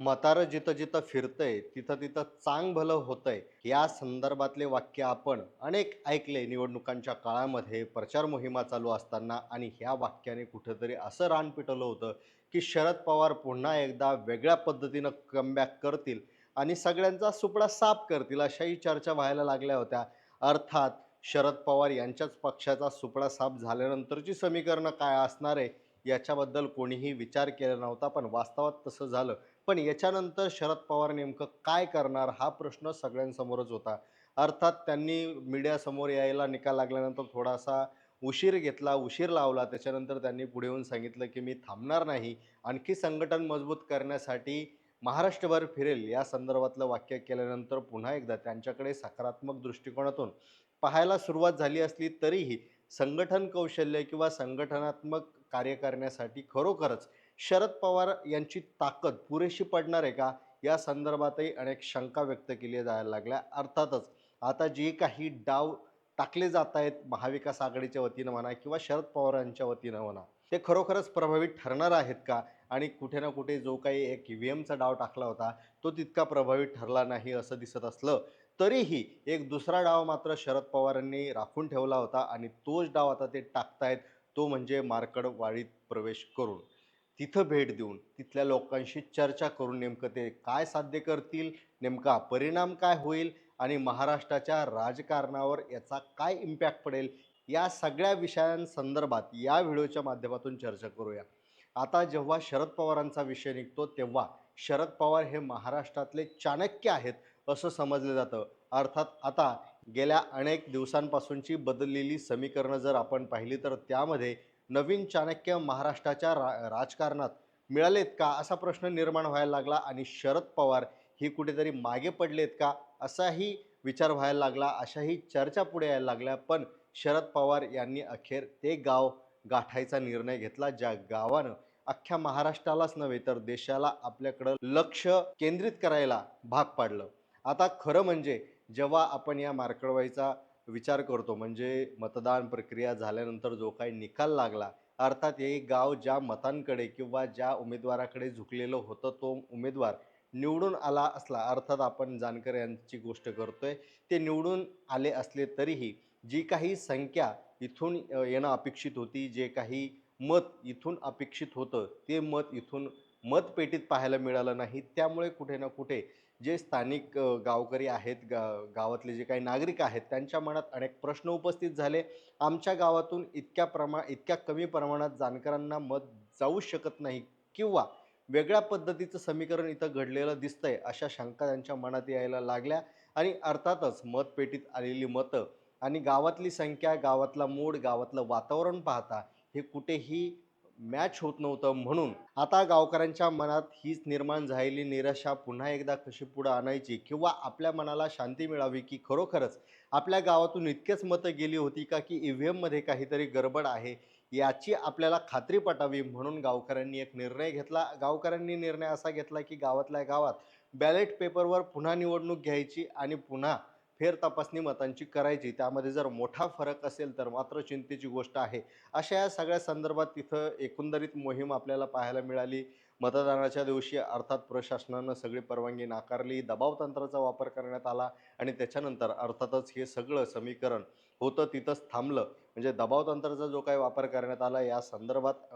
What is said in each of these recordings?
मतार जिथं जिथं फिरतंय तिथं तिथं चांग भलं होतंय. या संदर्भातले वाक्य आपण अनेक ऐकले निवडणुकांच्या काळामध्ये प्रचार मोहिमा चालू असताना आणि ह्या वाक्याने कुठंतरी असं रान पिटवलं होतं की शरद पवार पुन्हा एकदा वेगळ्या पद्धतीनं कमबॅक करतील आणि सगळ्यांचा सुपडा साफ करतील अशाही चर्चा व्हायला लागल्या होत्या. अर्थात शरद पवार यांच्याच पक्षाचा सुपडा साफ झाल्यानंतरची समीकरणं काय असणार आहे याच्याबद्दल कोणीही विचार केला नव्हता पण वास्तवात तसं झालं. पण याच्यानंतर शरद पवार नेमकं काय करणार हा प्रश्न सगळ्यांसमोरच होता. अर्थात त्यांनी मीडियासमोर यायला निकाल लागल्यानंतर थोडासा उशीर घेतला उशीर लावला. त्याच्यानंतर त्यांनी पुढे येऊन सांगितलं की मी थांबणार नाही. आणखी संघटन मजबूत करण्यासाठी महाराष्ट्रभर फिरेल. या संदर्भातलं वाक्य केल्यानंतर पुन्हा एकदा त्यांच्याकडे सकारात्मक दृष्टिकोनातून पाहायला सुरुवात झाली असली तरीही संघटन कौशल्य किंवा संघटनात्मक कार्य करण्यासाठी खरोखरच शरद पवार यांची ताकद पुरेशी पडणार आहे का? या संदर्भातही अनेक शंका व्यक्त केली जायला लागल्या. अर्थातच आता जे काही डाव टाकले जात आहेत महाविकास आघाडीच्या वतीनं म्हणा किंवा शरद पवारांच्या वतीनं म्हणा ते खरोखरच प्रभावी ठरणार आहेत का? आणि कुठे ना कुठे जो काही एक ई व्ही एमचा डाव टाकला होता तो तितका प्रभावी ठरला नाही असं दिसत असलं तरीही एक दुसरा डाव मात्र शरद पवारांनी राखून ठेवला होता आणि तोच डाव आता ते टाकतायत तो म्हणजे मार्कडवाडीत प्रवेश करून. तिथं भेट देऊन तिथल्या लोकांशी चर्चा करून नेमकं ते काय साध्य करतील नेमका परिणाम काय होईल आणि महाराष्ट्राच्या राजकारणावर याचा काय इम्पॅक्ट पडेल या सगळ्या विषयांसंदर्भात या व्हिडिओच्या माध्यमातून चर्चा करूया. आता जेव्हा शरद पवारांचा विषय निघतो तेव्हा शरद पवार हे महाराष्ट्रातले चाणक्य आहेत असं समजलं जातं. अर्थात आता गेल्या अनेक दिवसांपासूनची बदललेली समीकरणं जर आपण पाहिली तर त्यामध्ये नवीन चाणक्य महाराष्ट्राच्या रा राजकारणात मिळालेत का? असा प्रश्न निर्माण व्हायला लागला आणि शरद पवार ही कुठेतरी मागे पडलेत का? असाही विचार व्हायला लागला अशाही चर्चा पुढे यायला लागल्या. पण शरद पवार यांनी अखेर ते गाव गाठायचा निर्णय घेतला ज्या गावानं अख्ख्या महाराष्ट्रालाच नव्हे तर देशाला आपल्याकडं लक्ष केंद्रित करायला भाग पाडलं. आता खरं म्हणजे जेव्हा आपण या मार्कडवाईचा विचार करतो. म्हणजे मतदान प्रक्रिया झाल्यानंतर जो काही निकाल लागला अर्थात हे गाव ज्या मतांकडे किंवा ज्या उमेदवाराकडे झुकलेलं होतं तो उमेदवार निवडून आला असला अर्थात आपण जानकर यांची गोष्ट करतोय ते निवडून आले असले तरीही जी काही संख्या इथून येणं अपेक्षित होती जे काही मत इथून अपेक्षित होतं ते मत इथून मतपेटीत पाहायला मिळालं नाही. त्यामुळे कुठे ना कुठे जे स्थानिक गावकरी आहेत गा गावातले जे काही नागरिक आहेत त्यांच्या मनात अनेक प्रश्न उपस्थित झाले. आमच्या गावातून इतक्या प्रमा इतक्या कमी प्रमाणात जानकरांना मत जाऊ शकत नाही किंवा वेगळ्या पद्धतीचं समीकरण इथं घडलेलं दिसतंय अशा शंका त्यांच्या मनात यायला लागल्या. आणि अर्थातच मतपेटीत आलेली मतं आणि गावातली संख्या गावातला मूड गावातलं वातावरण पाहता हे कुठेही मॅच होत नव्हतं म्हणून आता गावकऱ्यांच्या मनात हीच निर्माण झालेली निराशा पुन्हा एकदा कशी पुढं आणायची किंवा आपल्या मनाला शांती मिळावी की खरोखरच आपल्या गावातून इतकेच मतं गेली होती का की ई व्ही एममध्ये काहीतरी गडबड आहे? याची आपल्याला खात्री पटावी म्हणून गावकऱ्यांनी एक निर्णय घेतला. गावकऱ्यांनी निर्णय असा घेतला की गावातल्या गावात बॅलेट पेपरवर पुन्हा निवडणूक घ्यायची आणि पुन्हा फेर तपासणी मतांची करायची त्यामध्ये जर मोठा फरक असेल तर मात्र चिंतेची गोष्ट आहे. अशा या सगळ्या संदर्भात तिथं एकंदरीत मोहीम आपल्याला पाहायला मिळाली. मतदानाच्या दिवशी अर्थात प्रशासनानं सगळी परवानगी नाकारली दबाव तंत्राचा वापर करण्यात आला आणि त्याच्यानंतर अर्थातच हे सगळं समीकरण होतं तिथंच थांबलं. म्हणजे दबाव तंत्राचा जो काही वापर करण्यात आला या संदर्भात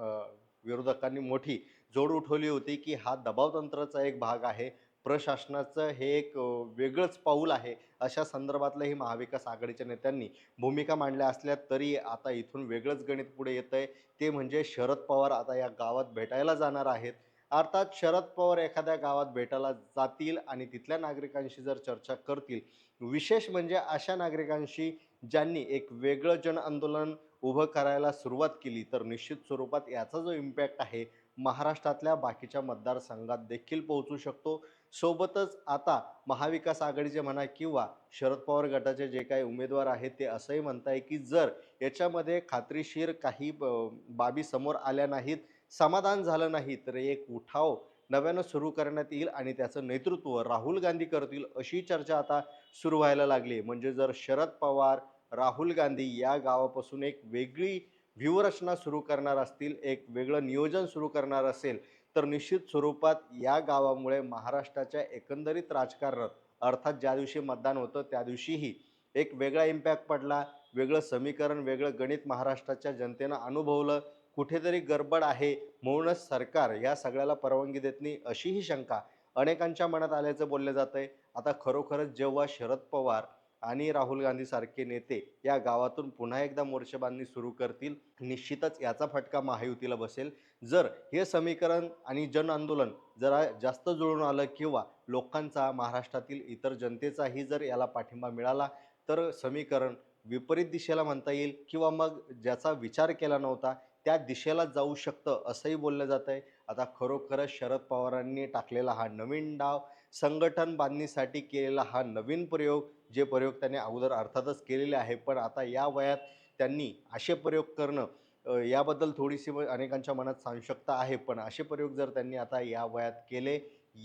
विरोधकांनी मोठी जोड उठवली होती की हा दबाव तंत्राचा एक भाग आहे. प्रशासनाचं हे एक वेगळंच पाऊल आहे. अशा संदर्भातलंही महाविकास आघाडीच्या नेत्यांनी भूमिका मांडल्या असल्या तरी आता इथून वेगळंच गणित पुढे येतं आहे ते म्हणजे शरद पवार आता या गावात भेटायला जाणार आहेत. अर्थात शरद पवार एखाद्या गावात भेटायला जातील आणि तिथल्या नागरिकांशी जर चर्चा करतील विशेष म्हणजे अशा नागरिकांशी ज्यांनी एक वेगळं जन आंदोलन उभं करायला सुरुवात केली तर निश्चित स्वरूपात याचा जो इम्पॅक्ट आहे महाराष्ट्रातल्या बाकीच्या मतदारसंघात देखील पोहोचू शकतो. सोबतच आता महाविकास आघाडीचे म्हणा किंवा शरद पवार गटाचे जे काही उमेदवार आहेत ते असंही म्हणताय की जर याच्यामध्ये खात्रीशीर काही ब- बाबी समोर आल्या नाहीत समाधान झालं नाही तर एक उठाव नव्यानं सुरू करण्यात येईल आणि त्याचं नेतृत्व राहुल गांधी करतील अशी चर्चा आता सुरू व्हायला लागली. म्हणजे जर शरद पवार राहुल गांधी या गावापासून एक वेगळी व्यूहरचना सुरू करणार असतील एक वेगळं नियोजन सुरू करणार असेल तर निश्चित स्वरूपात या गावामुळे महाराष्ट्राच्या एकंदरीत राजकारणात अर्थात ज्या दिवशी मतदान होतं त्या दिवशीही एक वेगळा इम्पॅक्ट पडला वेगळं समीकरण वेगळं गणित महाराष्ट्राच्या जनतेनं अनुभवलं. कुठेतरी गडबड आहे म्हणूनच सरकार या सगळ्याला परवानगी देत नाही अशीही शंका अनेकांच्या मनात आल्याचं बोललं जात आहे आता खरोखरच जेव्हा शरद पवार आणि राहुल गांधीसारखे नेते या गावातून पुन्हा एकदा मोर्चेबांधणी सुरू करतील निश्चितच याचा फटका महायुतीला बसेल. जर हे समीकरण आणि जन आंदोलन जरा जास्त जुळून आलं किंवा लोकांचा महाराष्ट्रातील इतर जनतेचाही जर याला पाठिंबा मिळाला तर समीकरण विपरीत दिशेला म्हणता येईल किंवा मग ज्याचा विचार केला नव्हता त्या दिशेला जाऊ शकतं असंही बोललं जात आहे. आता खरोखरच शरद पवारांनी टाकलेला हा नवीन डाव संघटन बांधणीसाठी केलेला हा नवीन प्रयोग जे प्रयोग त्यांनी अगोदर अर्थातच केलेले आहे पण आता या वयात त्यांनी असे प्रयोग करणं याबद्दल थोडीशी अनेकांच्या मनात साशंकता आहे पण असे प्रयोग जर त्यांनी आता या वयात केले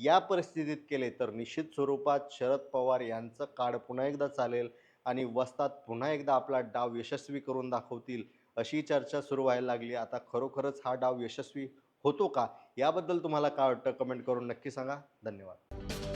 या परिस्थितीत केले तर निश्चित स्वरूपात शरद पवार यांचं काळ पुन्हा एकदा चालेल आणि वस्तात पुन्हा एकदा आपला डाव यशस्वी करून दाखवतील अशी चर्चा सुरू व्हायला लागली. आता खरोखरच हा डाव यशस्वी होतो का? याबद्दल तुम्हाला काय वाटतं? कमेंट करून नक्की सांगा. धन्यवाद.